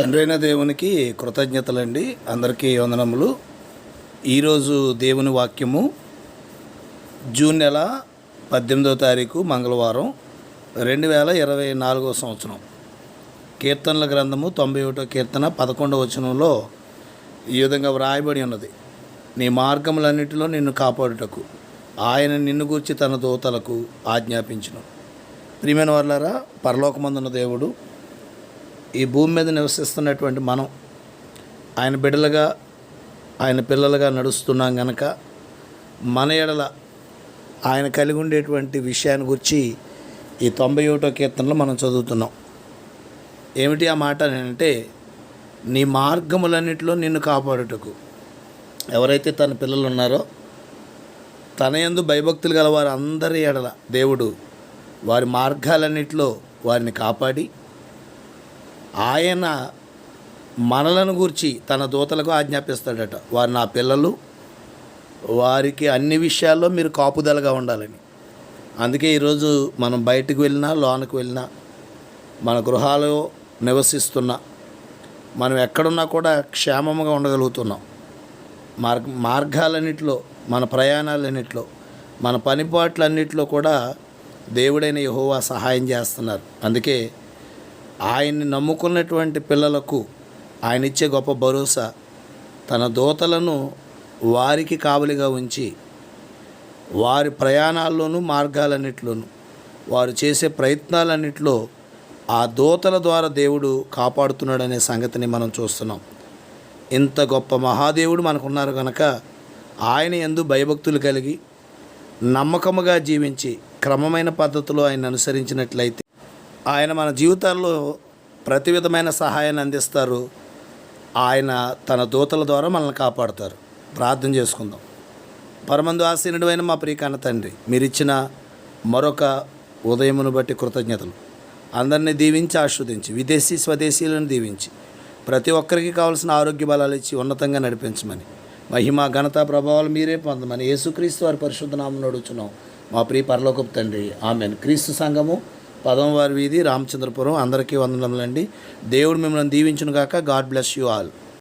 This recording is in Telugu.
తండ్రైన దేవునికి కృతజ్ఞతలండి. అందరికీ వందనములు. ఈరోజు దేవుని వాక్యము జూన్ నెల పద్దెనిమిదవ తారీఖు మంగళవారం రెండు వేల ఇరవై నాలుగో సంవత్సరం. కీర్తనల గ్రంథము తొంభై ఒకటో కీర్తన పదకొండవ వచనంలో ఈ విధంగా వ్రాయబడి ఉన్నది. నీ మార్గములన్నిటిలో నిన్ను కాపాడుటకు ఆయన నిన్ను గూర్చి తన దూతలకు ఆజ్ఞాపించను. ప్రియమైన వాళ్ళారా పరలోకమందున్న దేవుడు ఈ భూమి మీద నివసిస్తున్నటువంటి మనం ఆయన బిడ్డలుగా ఆయన పిల్లలుగా నడుస్తున్నాం గనక మన ఎడల ఆయన కలిగి ఉండేటువంటి విషయాన్ని గురించి ఈ తొంభై ఒకటో కీర్తనలో మనం చదువుతున్నాం. ఏమిటి ఆ మాట అంటే నీ మార్గములన్నిటిలో నిన్ను కాపాడుటకు. ఎవరైతే తన పిల్లలు ఉన్నారో తన యందు భయభక్తులు గల వారు అందరి ఎడల దేవుడు వారి మార్గాలన్నిటిలో వారిని కాపాడి ఆయన మనలను గూర్చి తన దూతలకు ఆజ్ఞాపిస్తాడట. వారు నా పిల్లలు వారికి అన్ని విషయాల్లో మీరు కాపుదలగా ఉండాలని. అందుకే ఈరోజు మనం బయటకు వెళ్ళినా లోనకు వెళ్ళినా మన గృహాలు నివసిస్తున్నా మనం ఎక్కడున్నా కూడా క్షేమంగా ఉండగలుగుతున్నాం. మార్గ మార్గాలన్నింటిలో మన ప్రయాణాలన్నింటిలో మన పనిపాట్లన్నింటిలో కూడా దేవుడైన యహోవా సహాయం చేస్తున్నారు. అందుకే ఆయన్ని నమ్ముకున్నటువంటి పిల్లలకు ఆయన ఇచ్చే గొప్ప భరోసా తన దూతలను వారికి కావలిగా ఉంచి వారి ప్రయాణాల్లోనూ మార్గాలన్నిటిలోనూ వారు చేసే ప్రయత్నాలన్నిటిలో ఆ దూతల ద్వారా దేవుడు కాపాడుతున్నాడనే సంగతిని మనం చూస్తున్నాం. ఇంత గొప్ప మహాదేవుడు మనకున్నారు కనుక ఆయన ఎందు భయభక్తులు కలిగి నమ్మకముగా జీవించి క్రమమైన పద్ధతిలో ఆయన అనుసరించినట్లయితే ఆయన మన జీవితాల్లో ప్రతి విధమైన సహాయాన్ని అందిస్తారు. ఆయన తన దూతల ద్వారా మనల్ని కాపాడుతారు. ప్రార్థన చేసుకుందాం. పరమందు ఆసీనుడైన మా ప్రియ తండ్రి మీరిచ్చిన మరొక ఉదయమును బట్టి కృతజ్ఞతలు. అందరినీ దీవించి ఆస్వాదించి విదేశీ స్వదేశీయులను దీవించి ప్రతి ఒక్కరికి కావాల్సిన ఆరోగ్య బలాలు ఇచ్చి ఉన్నతంగా నడిపించమని మహిమ ఘనత ప్రభావాలు మీరే పొందమని యేసుక్రీస్తు వారి పరిశుద్ధ నామం నడుచున్నాం మా ప్రియ పరలోకపు తండ్రి ఆమెను. క్రీస్తు సంఘము పదమవారి వీధి రామచంద్రపురం. అందరికీ వందనములండి. దేవుడు మిమ్మల్ని దీవించును గాక గాడ్ బ్లెస్ యూ ఆల్.